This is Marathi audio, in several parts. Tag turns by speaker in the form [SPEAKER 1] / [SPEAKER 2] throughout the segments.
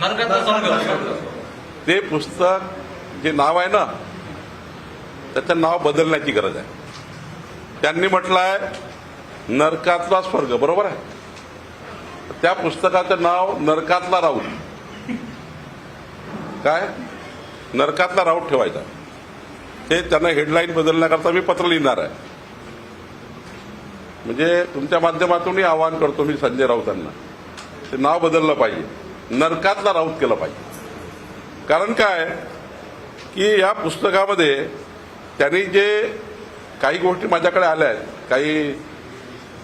[SPEAKER 1] नरकाचा स्वर्ग
[SPEAKER 2] ते पुस्तक जे नाव आहे ना त्याचं नाव बदलण्याची गरज आहे. त्यांनी म्हटलं आहे नरकातला स्वर्ग बरोबर आहे? त्या पुस्तकाचं नाव नरकातला राऊत. काय? नरकातला राऊत ठेवायचा. ते त्यांना हेडलाईन बदलण्याकरता मी पत्र लिहिणार आहे. म्हणजे तुमच्या माध्यमातूनही आवाहन करतो मी संजय राऊतांना. ते नाव बदललं पाहिजे. नरकातला राऊत केलं पाहिजे. कारण काय? की या पुस्तकामध्ये त्यांनी जे काही गोष्टी माझ्याकडे आल्या आहेत काही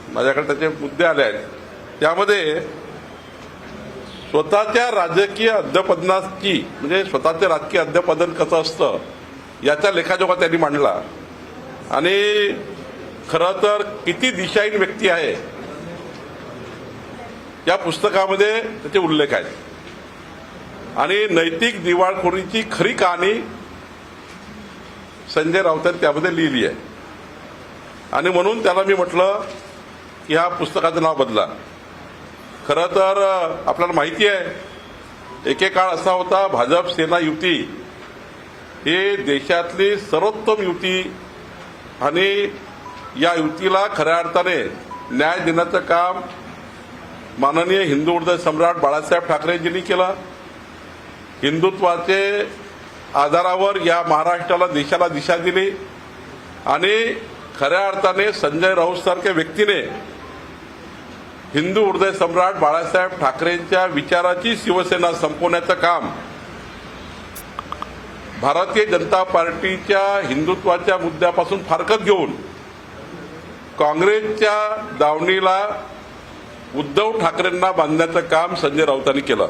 [SPEAKER 2] माझ्याकडे त्याचे मुद्दे आले आहेत त्यामध्ये स्वतःच्या राजकीय अध्यपदनाची म्हणजे स्वतःचे राजकीय अध्यपदन कसं असतं याचा लेखाजोखा त्यांनी मांडला. आणि खरं तर किती दिशाहीन व्यक्ती आहे या पुस्तकामध्ये त्याचे उल्लेख आहेत. आणि नैतिक दिवाळखोरीची खरी कहाणी संजय राऊतांनी त्यामध्ये लिहिली आहे. आणि म्हणून त्याला मी म्हटलं की ह्या पुस्तकाचं नाव बदला. खरं तर आपल्याला माहिती आहे एकेकाळ असा होता भाजप सेना युती हे देशातली सर्वोत्तम युती आणि या युतीला खऱ्या अर्थाने न्याय देण्याचं काम माननीय हिंदू हृदय सम्राट बाळासाहेब ठाकरेंजींनी केलं. हिंदुत्वाचे आधारावर या महाराष्ट्राला देशाला दिशा दिली. आणि खऱ्या अर्थाने संजय राऊत सारख्या व्यक्तीने हिंदू हृदय सम्राट बाळासाहेब ठाकरेंच्या विचाराची शिवसेना संपवण्याचं काम भारतीय जनता पार्टीच्या हिंदुत्वाच्या मुद्द्यापासून फारकत घेऊन काँग्रेसच्या दावणीला उद्धव ठाकरेंना बांधण्याचं काम संजय राऊतांनी केलं.